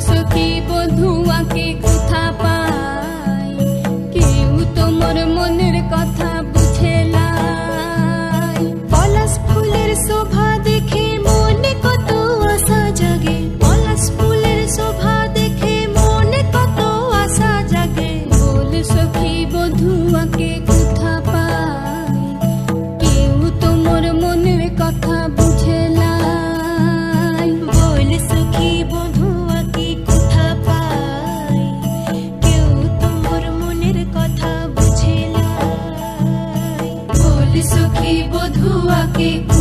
Sakhi বধুয়াকে aku